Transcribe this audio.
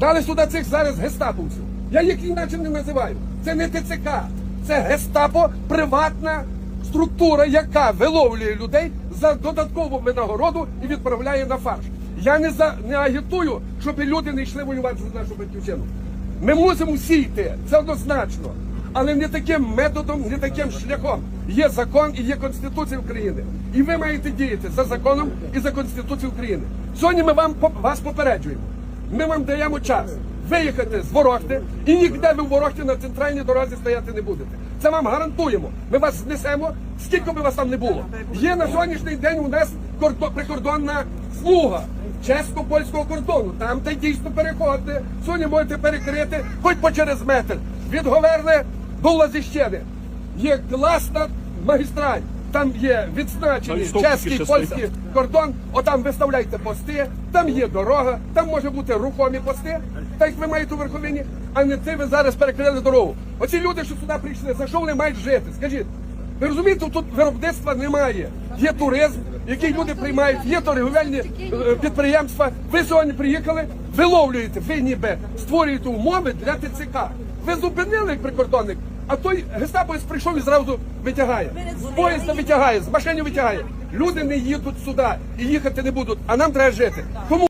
Дали сюди цих зараз гестаповців. Я їх іначе не називаю. Це не ТЦК, це гестапо, приватна структура, яка виловлює людей за додаткову винагороду і відправляє на фарш. Я не за не агітую, щоб люди не йшли воювати за нашу батьківщину. Ми мусимо всі йти, це однозначно. Але не таким методом, не таким шляхом. Є закон і є Конституція України. І ви маєте діяти за законом і за Конституцією України. Сьогодні ми вам вас попереджуємо. Ми вам даємо час виїхати з Ворохти і ніде ви в Ворохті на центральній дорозі стояти не будете. Це вам гарантуємо. Ми вас знесемо, скільки би вас там не було. Є на сьогоднішній день у нас прикордонна смуга чесько-польського кордону. Там де дійсно переходите. Сьогодні можете перекрити хоч по через метр. Від Говерли до Лазіщини. Є класна магістраль. Там є стовпчики чеський, польський кордон. Отам виставляйте пости, там є дорога, там може бути рухомі пости, так як ви маєте у верховині, а не це ви зараз перекрили дорогу. Оці люди, що сюди прийшли, за що вони мають жити? Скажіть, ви розумієте, тут виробництва немає. Є туризм, який люди приймають, є торгівельні е, підприємства. Ви сьогодні приїхали, виловлюєте, ви ніби створюєте умови для ТЦК. Ви зупинили прикордонник, а той гестаповець прийшов і зразу витягає. З поїзда витягає, з машини витягає. Люди не їдуть сюди і їхати не будуть, а нам треба жити. Тому